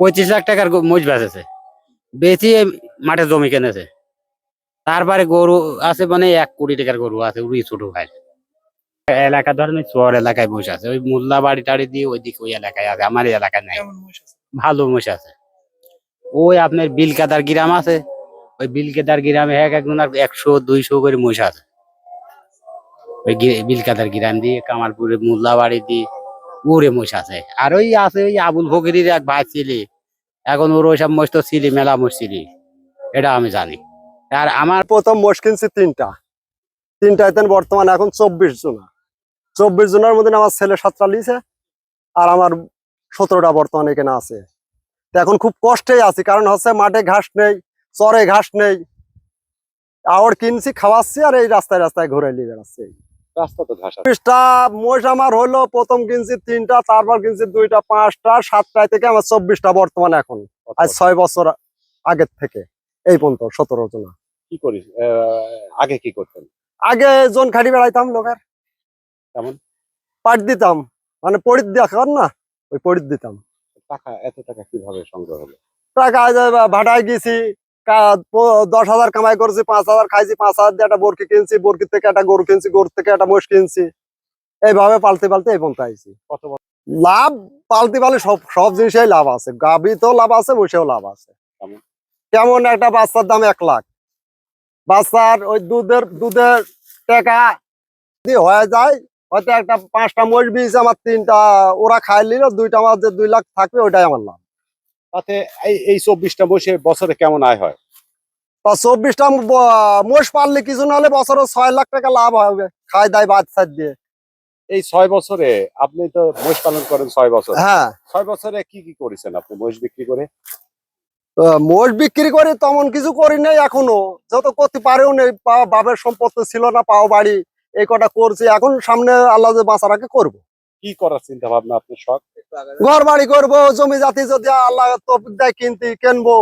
পঁচিশ লাখ টাকার মোষ বেচেছে। বেশি মাঠে জমি কিনেছে। তারপরে গরু আছে মানে এক কোটি টাকার গরু আছে ওই ছোট ভাই। এলাকা ধরেন চর এলাকায় মোষ আছে। ওই মোল্লা বাড়ি টাড়ি দিয়ে ওইদিকে ওই এলাকায় আছে। আমার এলাকায় নাই। ভালো মোষ আছে। ওই আপনার বিলকাদার গ্রাম আছে। ওই বিলকাদার গ্রামে এক একজনের একশো দুইশো করে মোষ আছে। ওই বিলকাদার গ্রাম দিয়ে কামালপুরে মোল্লা বাড়ি দিয়ে ওরে মোষ আছে। আর ওই আছে ওই আবুল ফকিরের এক ভাই ছিলি। এখন ওর ওইসব মোষ তো ছিলি, মেলা মোষ এটা আমি জানি। আর আমার প্রথম মোষ কিনছি তিনটা। তিনটা এতেন বর্তমানে এখন চব্বিশ জনা চব্বিশ জনের মধ্যে আমার ছেলে সাতটা লিছে আর আমার সতেরোটা বর্তমানে এখানে আছে। এখন খুব কষ্টেই আছি, কারণ হচ্ছে মাঠে ঘাস নেই, চরে ঘাস নেই। আওয়ার কিনছি, খাওয়াচ্ছি, আর এই রাস্তায় রাস্তায় ঘুরে নিয়ে বেড়াচ্ছি। রাস্তা তো ঘাস আছে। মোষ আমার হলো প্রথম কিনছি তিনটা তারপর কিনছি দুইটা পাঁচটা সাতটায় থেকে আমার চব্বিশটা বর্তমানে এখন। আজ ছয় বছর আগের থেকে এই পর্যন্ত সতেরো জনা। কি করিস? আগে কি করতেন? আগে জন খাটি বেড়াইতাম লোকের। কেমন? পাট দিতাম। মানে দেখার না ওই দিতাম। টাকা এত টাকা কীভাবে সংগ্রহ হলো? টাকা ভাটায় গেছি দশ হাজার কামাই করেছি পাঁচ হাজার খাইছি পাঁচ হাজার দিয়ে একটা বরকি কিনছি বরকি থেকে একটা গরু কিনছি গরু থেকে একটা মোষ কিনছি। এইভাবে পালতে পালতে এই পর্যন্ত আইছি। কত লাভ পালতে পালে সব সব জিনিসেই লাভ আছে। গাবিতেও লাভ আছে মোষেও লাভ আছে। কেমন? কেমন একটা বাচ্চার দাম এক লাখ। বাচ্চার ওই দুধের দুধের টাকা যদি হয়ে যায় হয়তো একটা পাঁচটা মোষ বিষ আমার তিনটা ওরা খাই নিল দুইটা আমার যে দুই লাখ থাকবে ওইটাই আমার লাভ। তাতে এই এই চব্বিশটা বসে বছরে কেমন আয় হয়? তা চব্বিশটা মোষ পারলে কিছু না হলে বছরে ছয় লাখ টাকা লাভ হবে খাই দায় বাচ্চা দিয়ে। এই ছয় বছরে আপনি তো মহিষ পালন করেন ছয় বছর। হ্যাঁ। ছয় বছরে কি কি করেছেন আপনি মহিষ বিক্রি করে? মোষ বিক্রি করে তেমন কিছু করি নাই এখনও। যত করতে পারেও নেই বাপের সম্পত্তি ছিল না পাও বাড়ি এই কটা করছি। এখন সামনে আল্লাহ যে বাঁচার আগে করব। কি করার চিন্তা ভাবনা আপনার শখ? ঘর বাড়ি করব জমি জাতি যদি আল্লাহ তফিক দেয় কিনতে কিনবো।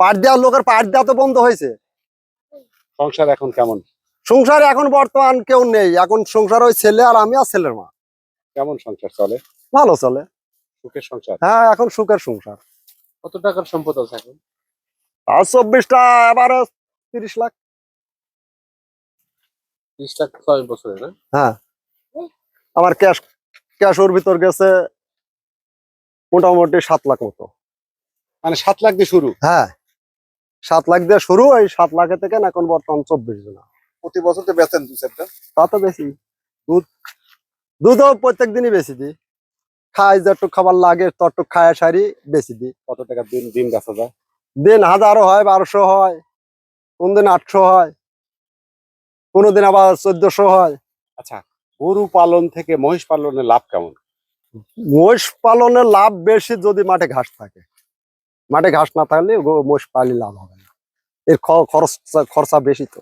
পাট দেওয়ার লোকের পাট দেওয়া তো বন্ধ হয়েছে। সংসার এখন কেমন? সংসার এখন বর্তমান কেউ নেই। এখন সংসার ওই ছেলে আর আমি আর ছেলের মা। কেমন সংসার চলে? ভালো চলে। সুখের সংসার? হ্যাঁ এখন সুখের সংসার। কত টাকার সম্পদ আছে এখন? আর চব্বিশটা এবারে তিরিশ লাখ। বিশ লাখ ছয় বছরে না? হ্যাঁ। আমার ক্যাশ ক্যাশ ওর ভিতর গেছে মোটামুটি সাত লাখ মতো। মানে সাত লাখ দিয়ে শুরু? হ্যাঁ। সাত লাখ দিয়ে শুরু এই সাত লাখের থেকে না এখন বর্তমান চব্বিশ জন। প্রতি বছর তো বেতন দু চারটা। তা তো বেশি। দুধ দুধও প্রত্যেক দিনই বেশি দিই। খাই যতটুক খাবার লাগে ততটুক খায় সারি বেশি দিই। কত টাকা দিন দিন বেচা যায়? দিন হাজারও হয় বারোশো হয় কোন দিন আটশো হয় কোনোদিন আবার চোদ্দশো হয়। আচ্ছা গরু পালন থেকে মহিষ পালনের লাভ কেমন? মহিষ পালনের লাভ বেশি যদি মাঠে ঘাস থাকে। মাঠে ঘাস না থাকলে মহিষ পালি লাভ হবে না। এর খরচ খরচা বেশি তো।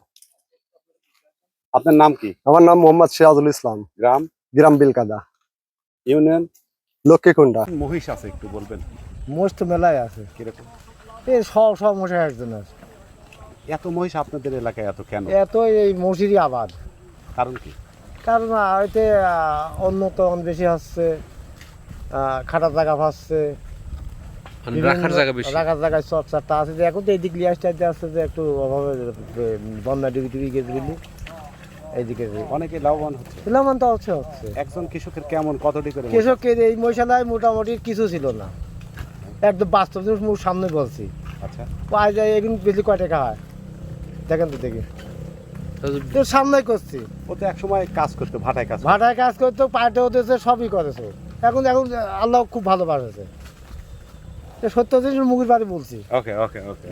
আপনার নাম কি? আমার নাম মোহাম্মদ সিরাজুল ইসলাম। গ্রাম? গ্রাম বিলকাদা। ইউনিয়ন? লক্ষ্মীকুণ্ডা। মহিষ আছে একটু বলবেন। মহিষ তো মেলায় আছে। কীরকম? এই সব সব মোষের একজন আছে। এত মহিষ আপনাদের এলাকায় এত কেন? এত এই মসিরই আবাদ। কারণ কি? কারণ হয়তো অন্য উন্নত বেশি হচ্ছে খাটার জায়গা রাখার জায়গা বেশি। রাখার জায়গায় সব চারটা আছে। যে এখন তো এইদিক লিয়ে আসতে আসতে যে একটু অভাবে বন্যা ডিবি টিবি গেছে গেলি এইদিকে অনেকে লাভবান হচ্ছে। লাভবান তো হচ্ছে হচ্ছে। একজন কৃষকের কেমন কতটি করে? কৃষকের এই মশালায় মোটামুটি কিছু ছিল না। একদম বাস্তব জিনিস সামনে বলছি। আচ্ছা। পাওয়া যায় এখন বেশি কয় টাকা হয়? দেখেন তো দেখি। তো সামনে করছি। ও তো একসময় কাজ করতো ভাটায় কাজ ভাটায় কাজ করতো পাটে হতেছে সবই করেছে। এখন এখন আল্লাহ খুব ভালোবাসেছে। সত্য জিনিস মুখের বাড়ি বলছি। ওকে ওকে ওকে